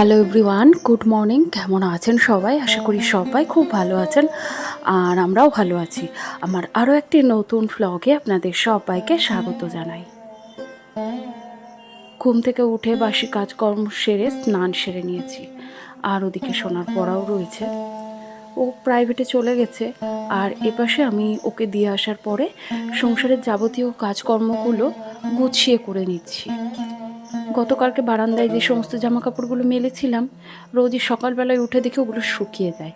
Hello everyone, good morning. কেমন আছেন সবাই? আশা করি সবাই খুব ভালো আছেন আর আমরাও ভালো আছি। আমার আরও একটি নতুন ফ্লগে আপনাদের সবাইকে স্বাগত জানাই। ঘুম থেকে উঠে বাসি কাজকর্ম সেরে স্নান সেরে নিয়েছি। আর ওদিকে সোনার পড়াও রয়েছে। ও প্রাইভেটে চলে গেছে। আর এপাশে আমি ওকে দিয়ে আসার পরে সংসারের যাবতীয় কাজকর্মগুলো গুছিয়ে করে নিচ্ছি। গতকালকে বারান্দায় যে সমস্ত জামা কাপড়গুলো মেলেছিলাম, রোজই সকালবেলায় উঠে দেখে ওগুলো শুকিয়ে যায়।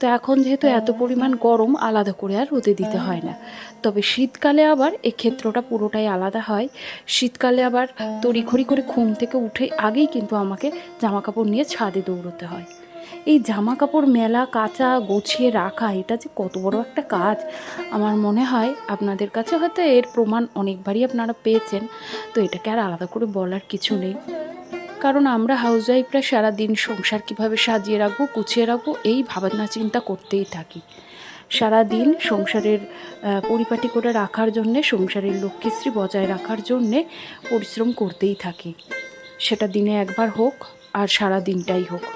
তো এখন যেহেতু এত পরিমাণ গরম, আলাদা করে আর রোদে দিতে হয় না। তবে শীতকালে আবার ক্ষেত্রটা পুরোটাই আলাদা হয়। শীতকালে আবার তড়িঘড়ি করে ঘুম থেকে উঠে আগেই কিন্তু আমাকে জামা কাপড় নিয়ে ছাদে দৌড়তে হয়। এই জামা কাপড় মেলা কাঁচা গুছিয়ে রাখা, এটা যে কত বড় একটা কাজ। আমার মনে হয় আপনাদের কাছে হয়তো এর প্রমাণ অনেকবারই আপনারা পেয়েছেন, তো এটাকে আর আলাদা করে বলার কিছু নেই। কারণ আমরা হাউস ওয়াইফরা সারাদিন সংসার কীভাবে সাজিয়ে রাখব, গুছিয়ে রাখব, এই ভাবনা চিন্তা করতেই থাকি। সারাদিন সংসারের পরিপাটি করে রাখার জন্যে, সংসারের লক্ষ্মীশ্রী বজায় রাখার জন্যে পরিশ্রম করতেই থাকি। সেটা দিনে একবার হোক, আর সারা দিনটাই হোক।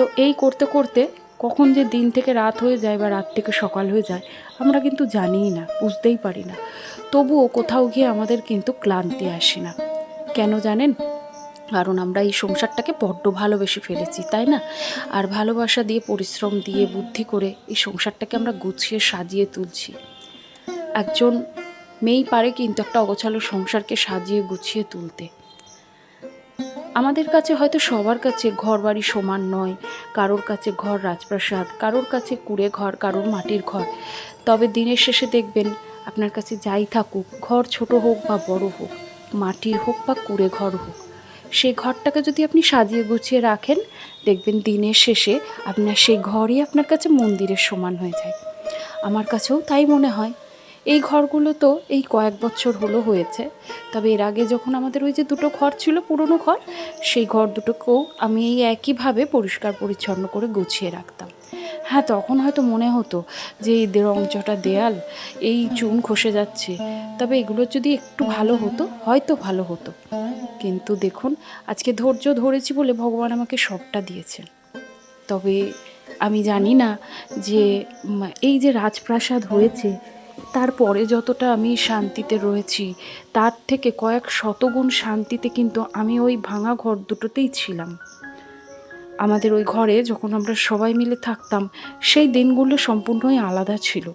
তো এই করতে করতে কখন যে দিন থেকে রাত হয়ে যায় বা রাত থেকে সকাল হয়ে যায়, আমরা কিন্তু জানিই না, বুঝতেই পারি না। তবুও কোথাও গিয়ে আমাদের কিন্তু ক্লান্তি আসে না। কেন জানেন? কারণ আমরা এই সংসারটাকে বড্ড ভালোবেসে ফেলেছি, তাই না? আর ভালোবাসা দিয়ে, পরিশ্রম দিয়ে, বুদ্ধি করে এই সংসারটাকে আমরা গুছিয়ে, সাজিয়ে তুলছি। একজন মেয়েই পারে কিন্তু একটা অগোছালো সংসারকে সাজিয়ে, গুছিয়ে তুলতে। আমাদের কাছে হয়তো সবার কাছে ঘর বাড়ি সমান নয়। কারোর কাছে ঘর রাজপ্রাসাদ, কারোর কাছে কুড়ে ঘর, কারোর মাটির ঘর। তবে দিনের শেষে দেখবেন, আপনার কাছে যাই থাকুক, ঘর ছোট হোক বা বড় হোক, মাটির হোক বা কুড়ে ঘর হোক সেই ঘরটাকে যদি আপনি সাজিয়ে গুছিয়ে রাখেন, দেখবেন দিনের শেষে আপনার সেই ঘরই আপনার কাছে মন্দিরের সমান হয়ে যায়। আমার কাছেও তাই মনে হয়। এই ঘরগুলো তো এই কয়েক বছর হলো হয়েছে। তবে এর আগে যখন আমাদের ওই যে দুটো ঘর ছিল, পুরনো ঘর, সেই ঘর দুটোকেও আমি এই একইভাবে পরিষ্কার পরিচ্ছন্ন করে গুছিয়ে রাখতাম। হ্যাঁ তখন হয়তো মনে হতো যে এই রংচটা দেয়াল, এই চুন খসে যাচ্ছে। তবে এগুলো যদি একটু ভালো হতো, হয়তো ভালো হতো। কিন্তু দেখুন, আজকে ধৈর্য ধরেছি বলে ভগবান আমাকে সবটা দিয়েছেন। তবে আমি জানি না যে এই যে রাজপ্রাসাদ হয়েছে তারপরে যতটা আমি শান্তিতে রয়েছি, তার থেকে কয়েক শতগুণ শান্তিতে কিন্তু আমি ওই ভাঙা ঘর দুটোতেই ছিলাম। আমাদের ওই ঘরে যখন আমরা সবাই মিলে থাকতাম, সেই দিনগুলো সম্পূর্ণই আলাদা ছিল।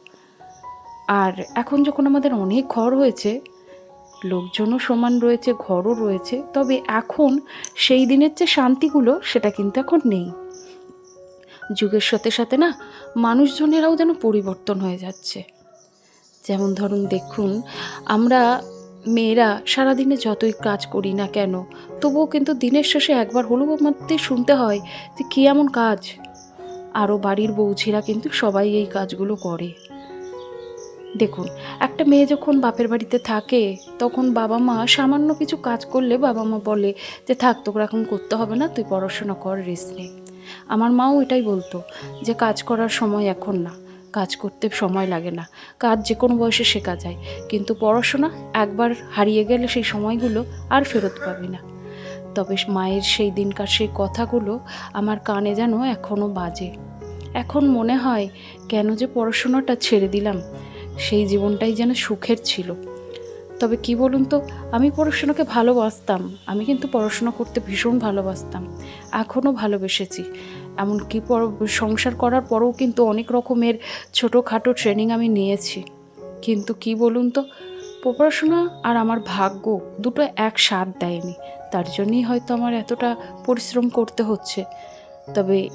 আর এখন যখন আমাদের অনেক ঘর হয়েছে, লোকজনও সমান রয়েছে, ঘরও রয়েছে, তবে এখন সেই দিনের যে শান্তিগুলো, সেটা কিন্তু এখন নেই। যুগের সাথে সাথে না, মানুষজনেরাও যেন পরিবর্তন হয়ে যাচ্ছে। যেমন ধরুন দেখুন, আমরা মেয়েরা সারাদিনে যতই কাজ করি না কেন, তবুও কিন্তু দিনের শেষে একবার হলেও আমাদের শুনতে হয় যে কী এমন কাজ। আরও বাড়ির বৌঝিরা কিন্তু সবাই এই কাজগুলো করে। দেখুন, একটা মেয়ে যখন বাপের বাড়িতে থাকে, তখন বাবা মা সামান্য কিছু কাজ করলে বাবা মা বলে যে, থাক, তোকে এখন করতে হবে না, তুই পড়াশোনা কর, রেস্ট নে। আমার মাও এটাই বলতো যে, কাজ করার সময় এখন না। কাজ করতে সময় লাগে না। কাজ যে কোনো বয়সে শেখা যায়। কিন্তু পড়াশোনা একবার হারিয়ে গেলে সেই সময়গুলো আর ফেরত পাবি না। তবে মায়ের সেই দিনকার সেই কথাগুলো আমার কানে যেন এখনও বাজে। এখন মনে হয়, কেন যে পড়াশোনাটা ছেড়ে দিলাম, সেই জীবনটাই যেন সুখের ছিল। তবে কি বলুন তো, আমি পড়াশোনাকে ভালোবাসতাম। আমি কিন্তু পড়াশোনা করতে ভীষণ ভালোবাসতাম। এখনও ভালোবেসেছি। এমনকি পর সংসার করার পরেও কিন্তু অনেক রকমের ছোটোখাটো ট্রেনিং আমি নিয়েছি। কিন্তু কি বলুন তো, পড়াশোনা আর আমার ভাগ্য দুটো এক সাথ দেয়নি। তার জন্যই হয়তো আমার এতটা পরিশ্রম করতে হচ্ছে। তবে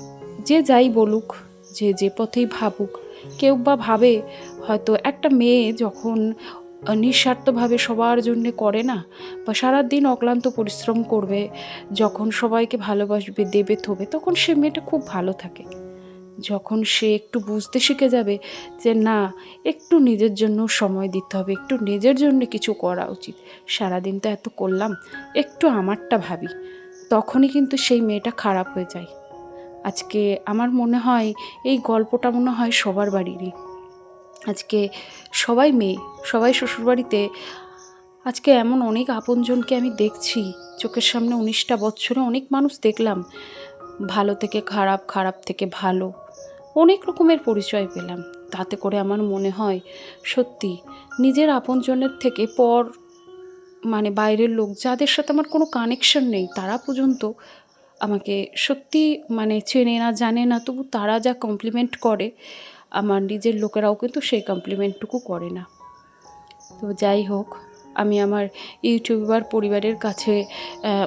যে যাই বলুক, যে যে পথেই ভাবুক, কেউ বা ভাবে হয়তো একটা মেয়ে যখন নিঃস্বার্থভাবে সবার জন্য করে না বা সারাদিন অক্লান্ত পরিশ্রম করবে, যখন সবাইকে ভালোবাসবে, দেবে, থবে, তখন সে মেয়েটা খুব ভালো থাকে। যখন সে একটু বুঝতে শিখে যাবে যে না, একটু নিজের জন্য সময় দিতে হবে, একটু নিজের জন্য কিছু করা উচিত। সারাদিন তো এত করলাম, একটু আমারটা ভাবি, তখনই কিন্তু সেই মেয়েটা খারাপ হয়ে যায়। আজকে আমার মনে হয়, এই গল্পটা মনে হয় সবার বাড়িরই। আজকে সবাই মেয়ে, সবাই শ্বশুরবাড়িতে। আজকে এমন অনেক আপনজনকে আমি দেখছি। চোখের সামনে উনিশটা বছরে অনেক মানুষ দেখলাম। ভালো থেকে খারাপ খারাপ থেকে ভালো। অনেক রকমের পরিচয় পেলাম। তাতে করে আমার মনে হয়, সত্যি, নিজের আপনজনের থেকে পর মানে বাইরের লোক, যাদের সাথে আমার কোনো কানেকশন নেই, তারা পর্যন্ত আমাকে সত্যি মানে চেনে না, জানে না, তবু তারা যা কমপ্লিমেন্ট করে আমার নিজের লোকেরাও কিন্তু সেই কমপ্লিমেন্টটুকু করে না। তো যাই হোক, আমি আমার ইউটিউবার পরিবারের কাছে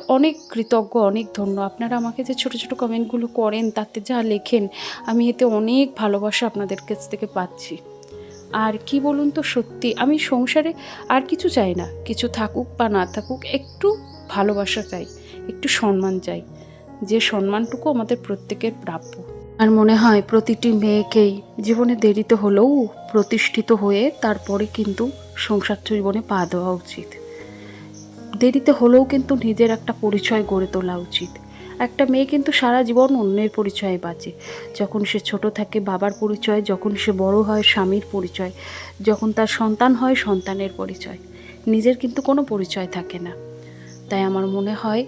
অনেক কৃতজ্ঞ, অনেক ধন্য। আপনারা আমাকে যে ছোটো ছোটো কমেন্টগুলো করেন, তাতে যা লেখেন, আমি এতে অনেক ভালোবাসা আপনাদের কাছ থেকে পাচ্ছি। আর কি বলুন তো সত্যি, আমি সংসারে আর কিছু চাই না। কিছু থাকুক বা না থাকুক, একটু ভালোবাসা চাই, একটু সম্মান চাই। যে সম্মানটুকু আমাদের প্রত্যেকের প্রাপ্য। আর মনে হয় প্রতিটি মেয়েকেই জীবনে দেরিতে হলেও প্রতিষ্ঠিত হয়ে তারপরে কিন্তু সংসার জীবনে পা দেওয়া উচিত। দেরিতে হলেও কিন্তু নিজের একটা পরিচয় গড়ে তোলা উচিত। একটা মেয়ে কিন্তু সারা জীবন অন্যের পরিচয়ে বাঁচে। যখন সে ছোট থাকে বাবার পরিচয়, যখন সে বড় হয় স্বামীর পরিচয়, যখন তার সন্তান হয় সন্তানের পরিচয়। নিজের কিন্তু কোনো পরিচয় থাকে না। তাই আমার মনে হয়,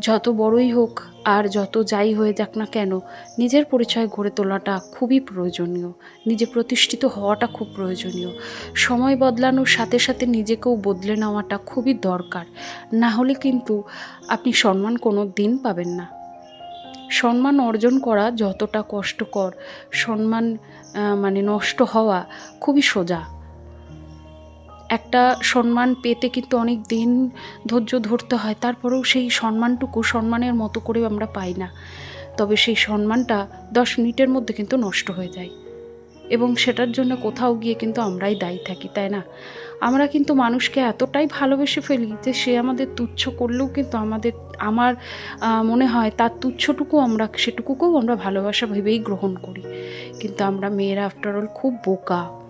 যত বড়ই হোক আর যত যাই হয়ে যাক না কেন, নিজের পরিচয় গড়ে তোলাটা খুবই প্রয়োজনীয়। নিজে প্রতিষ্ঠিত হওয়াটা খুব প্রয়োজনীয়। সময় বদলানোর সাথে সাথে নিজেকেও বদলে নেওয়াটা খুবই দরকার। না হলে কিন্তু আপনি সম্মান কোনো দিন পাবেন না। সম্মান অর্জন করা যতটা কষ্টকর, সম্মান মানে নষ্ট হওয়া খুবই সোজা। একটা সম্মান পেতে কিন্তু অনেক দিন ধৈর্য ধরতে হয়, তারপরেও সেই সম্মানটুকু সম্মানের মতো করে আমরা পাই না। তবে সেই সম্মানটা দশ মিনিটের মধ্যে কিন্তু নষ্ট হয়ে যায়। এবং সেটার জন্য কোথাও গিয়ে কিন্তু আমরাই দায়ী থাকি, তাই না? আমরা কিন্তু মানুষকে এতটাই ভালোবেসে ফেলি যে সে আমাদের তুচ্ছ করলেও কিন্তু আমাদের, আমার মনে হয় তার তুচ্ছটুকু আমরা, সেটুকুকেও আমরা ভালোবাসা ভেবেই গ্রহণ করি। কিন্তু আমরা মেয়েরা আফটারঅল খুব বোকা।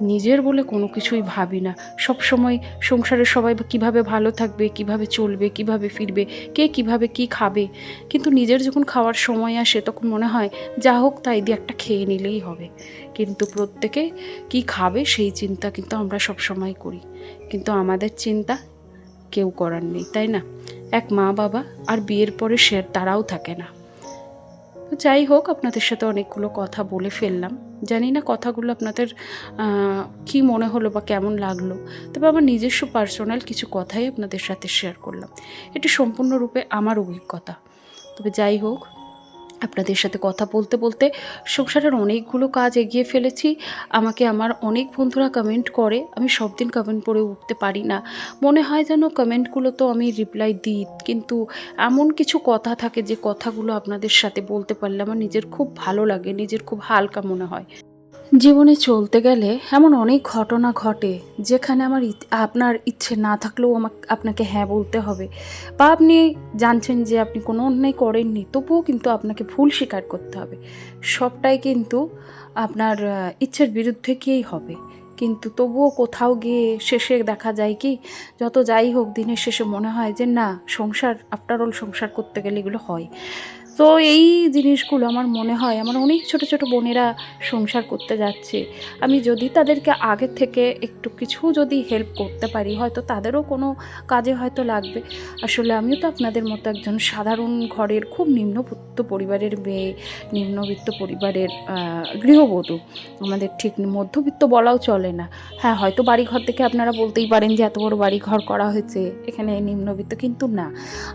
নিজের বলে কোনো কিছুই ভাবি না। সব সময় সংসারে সবাই কীভাবে ভালো থাকবে, কীভাবে চলবে, কীভাবে ফিরবে, কে কীভাবে কি খাবে। কিন্তু নিজের যখন খাওয়ার সময় আসে, তখন মনে হয়, যা হোক তাই দিয়ে একটা খেয়ে নিলেই হবে। কিন্তু প্রত্যেকে কি খাবে, সেই চিন্তা কিন্তু আমরা সব সময় করি। কিন্তু আমাদের চিন্তা কেউ করার নেই, তাই না? এক মা বাবা আর বিয়ের পরে সে তারাও থাকে না। তো যাই হোক, আপনাদের সাথে অনেকগুলো কথা বলে ফেললাম। জানি না কথাগুলো আপনাদের কি মনে হলো বা কেমন লাগল। তবে আমার নিজস্ব পার্সোনাল কিছু কথাই আপনাদের সাথে শেয়ার করলাম। এটি সম্পূর্ণরূপে আমার অভিজ্ঞতা। তবে যাই হোক আপনাদের সাথে কথা বলতে বলতে সংসারের অনেকগুলো কাজ এগিয়ে ফেলেছি। আমাকে আমার অনেক বন্ধুরা কমেন্ট করে। আমি সব দিন কমেন্ট পড়ে উঠতে পারি না। মনে হয় যেন কমেন্টগুলো তো আমি রিপ্লাই দিই। কিন্তু এমন কিছু কথা থাকে যে কথাগুলো আপনাদের সাথে বলতে পারলে আমার নিজের খুব ভালো লাগে, নিজের খুব হালকা মনে হয়। জীবনে চলতে গেলে এমন অনেক ঘটনা ঘটে যেখানে আমার আপনার ইচ্ছে না থাকলেও আমাকে আপনাকে হ্যাঁ বলতে হবে। বা আপনি জানছেন যে আপনি কোনো অন্যায় করেননি, তবুও কিন্তু আপনাকে ভুল স্বীকার করতে হবে। সবটাই কিন্তু আপনার ইচ্ছের বিরুদ্ধে গিয়েই হবে। কিন্তু তবুও কোথাও গিয়ে শেষে দেখা যায় কি, যত যাই হোক দিনের শেষে মনে হয় যে না, সংসার আফটার অল সংসার করতে গেলে এগুলো হয়। তো এই জিনিসগুলো আমার মনে হয় আমার অনেক ছোট ছোট বোনেরা সংসার করতে যাচ্ছে। আমি যদি তাদেরকে আগে থেকে একটু কিছু যদি হেল্প করতে পারি, হয়তো তাদেরও কোনো কাজে হয়তো লাগবে। আসলে আমিও তো আপনাদের মতো একজন সাধারণ ঘরের খুব নিম্নবিত্ত পরিবারের মেয়ে, নিম্নবিত্ত পরিবারের গৃহবধূ। আমাদের ঠিক মধ্যবিত্ত বলাও চলে না। হ্যাঁ হয়তো বাড়িঘর থেকে আপনারা বলতেই পারেন যে এত বড় বাড়িঘর করা হয়েছে, এখানে নিম্নবিত্ত, কিন্তু না।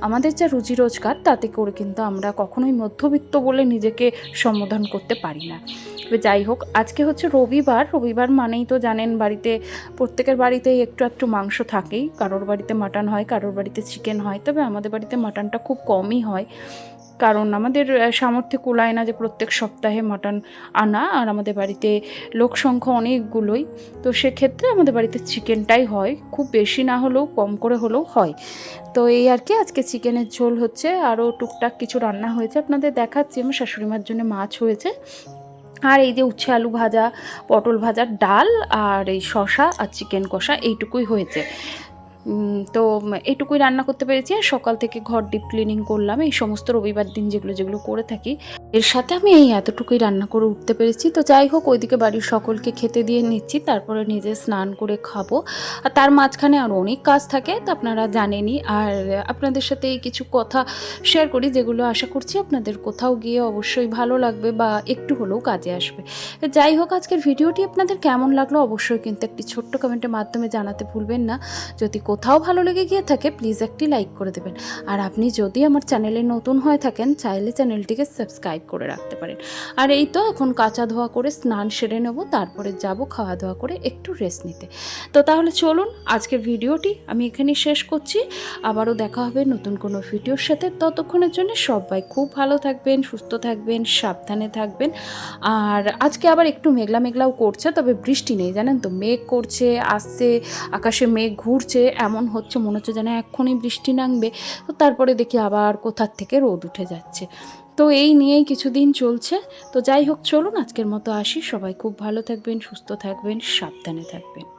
আমাদের যা রুজি রোজগার, তাতে করে কিন্তু আমরা কখনোই মধ্যবিত্ত বলে নিজেকে সম্বোধন করতে পারি না। তবে যাই হোক, আজকে হচ্ছে রবিবার। রবিবার মানেই তো জানেন বাড়িতে, প্রত্যেকের বাড়িতেই একটু একটু মাংস থাকেই। কারোর বাড়িতে মাটন হয়, কারোর বাড়িতে চিকেন হয়। তবে আমাদের বাড়িতে মাটনটা খুব কমই হয়। কারণ আমাদের সামর্থ্য কুলায় না যে প্রত্যেক সপ্তাহে মাটন আনা, আর আমাদের বাড়িতে লোক সংখ্যা অনেকগুলোই। তো সেক্ষেত্রে আমাদের বাড়িতে চিকেনটাই হয়, খুব বেশি না হলেও, কম করে হলেও হয়। তো এই আর কি, আজকে চিকেনের ঝোল হচ্ছে, আরও টুকটাক কিছু রান্না হয়েছে আপনাদের দেখাচ্ছি, আমার শাশুড়ি মার জন্য মাছ হয়েছে। আর এই যে উচ্ছে আলু ভাজা, পটল ভাজা ডাল, আর এই শশা আর চিকেন কষা, এইটুকুই হয়েছে। তো এটুকুই রান্না করতে পেরেছি আর সকাল থেকে ঘর ডিপ ক্লিনিং করলাম। এই সমস্ত রবিবার দিন যেগুলো যেগুলো করে থাকি এর সাথে আমি এই এতটুকুই রান্না করে উঠতে পেরেছি। তো যাই হোক, ওইদিকে বাড়ির সকলকে খেতে দিয়ে নিচ্ছি, তারপরে নিজে স্নান করে খাব। আর তার মাঝখানে আরও অনেক কাজ থাকে, তো আপনারা জানেনই। আর আপনাদের সাথে এই কিছু কথা শেয়ার করি, যেগুলো আশা করছি আপনাদের কোথাও গিয়ে অবশ্যই ভালো লাগবে বা একটু হলেও কাজে আসবে। যাই হোক, আজকের ভিডিওটি আপনাদের কেমন লাগল অবশ্যই কিন্তু একটি ছোট্ট কমেন্টের মাধ্যমে জানাতে ভুলবেন না। যদি কোথাও ভালো লেগে গিয়ে থাকে প্লিজ একটি লাইক করে দেবেন। আর আপনি যদি আমার চ্যানেলে নতুন হয়ে থাকেন, চাইলে চ্যানেলটিকে সাবস্ক্রাইব করে রাখতে পারেন। আর এই তো এখন কাঁচা ধোয়া করে স্নান সেরে নেব, তারপরে যাব খাওয়া দাওয়া করে একটু রেস্ট নিতে। তো তাহলে চলুন আজকের ভিডিওটি আমি এখানে শেষ করছি। আবারও দেখা হবে নতুন কোনো ভিডিওর সাথে। ততক্ষণের জন্য সবাই খুব ভালো থাকবেন, সুস্থ থাকবেন, সাবধানে থাকবেন। আর আজকে আবার একটু মেঘলা মেঘলাও করছে, তবে বৃষ্টি নেই, জানেন তো? মেঘ করছে, আসছে, আকাশে মেঘ ঘুরছে, এমন হচ্ছে, মনে হচ্ছে যেন এক্ষুনি বৃষ্টি নামবে। তো তারপরে দেখি আবার কোথার থেকে রোদ উঠে যাচ্ছে। তো এই নিয়েই কিছুদিন চলছে। তো যাই হোক, চলুন আজকের মতো আসি। সবাই খুব ভালো থাকবেন, সুস্থ থাকবেন, সাবধানে থাকবেন।